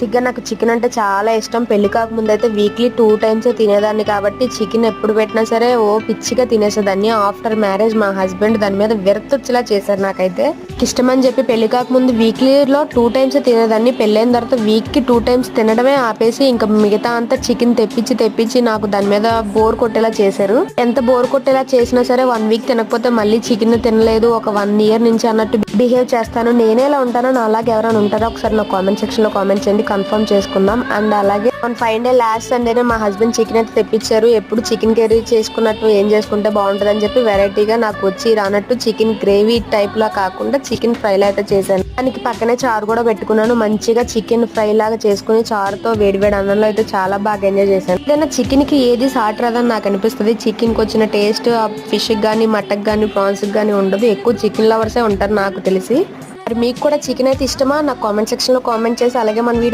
Chicken నాకు chicken అంటే చాలా ఇష్టం. పెళ్ళి కాకముందు అయితే వీక్లీ టూ టైమ్స్ తినేదాన్ని కాబట్టి చికెన్ ఎప్పుడు పెట్టినా సరే ఓ పిచ్చిగా తినేసేదాన్ని. ఆఫ్టర్ మ్యారేజ్ మా హస్బెండ్ దాని మీద విరతొచ్చేలా వచ్చేలా చేశారు నాకైతే. ఇష్టమని చెప్పి పెళ్ళి కాకముందు వీక్లీలో టూ టైమ్స్ తినేదాన్ని. పెళ్ళైన తర్వాత వీక్కి టూ టైమ్స్ తినడమే ఆపేసి ఇంకా మిగతా అంతా చికెన్ తెప్పించి తెప్పించి నాకు దాని మీద బోర్ కొట్టేలా చేశారు. ఎంత బోర్ కొట్టేలా చేసినా సరే వన్ వీక్ తినకపోతే మళ్ళీ చికెన్ తినలేదు. ఒక వన్ ఇయర్ నుంచి అన్నట్టు బిహేవ్ చేస్తాను. నేనే ఇలా ఉంటానో నా అలాగే ఎవరైనా ఉంటారో? ఒకసారి నా కామెంట్ సెక్షన్లో కామెంట్ చేయండి. కన్ఫర్మ్ చేసుకుందాం. అండ్ అలాగే మన ఫైవ్ డే లాస్ట్ సండేనే మా హస్బెండ్ చికెన్ అయితే తెప్పించారు. ఎప్పుడు చికెన్ కర్రీ చేసుకున్నట్టు ఏం చేసుకుంటే బాగుంటుంది అని చెప్పి వెరైటీగా నాకు వచ్చి రానట్టు చికెన్ గ్రేవీ టైప్ లా కాకుండా చికెన్ ఫ్రైలా అయితే చేశాను. దానికి పక్కనే చారు కూడా పెట్టుకున్నాను. మంచిగా చికెన్ ఫ్రై లాగా చేసుకుని చారుతో వేడివేడి అన్నంలో అయితే చాలా బాగా ఎంజాయ్ చేశాను. ఏదైనా చికెన్కి ఏది సాట్ రాదని నాకు అనిపిస్తుంది. చికెన్కి వచ్చిన టేస్ట్ ఫిష్ గానీ మటన్ గానీ ప్రాన్స్ గానీ ఉండదు. ఎక్కువ చికెన్ లవర్సే ఉంటారు నాకు తెలిసి. మరి మీకు కూడా చికెన్ అయితే ఇష్టమా? నాకు కామెంట్ సెక్షన్లో కామెంట్ చేసి అలాగే మన వీడియో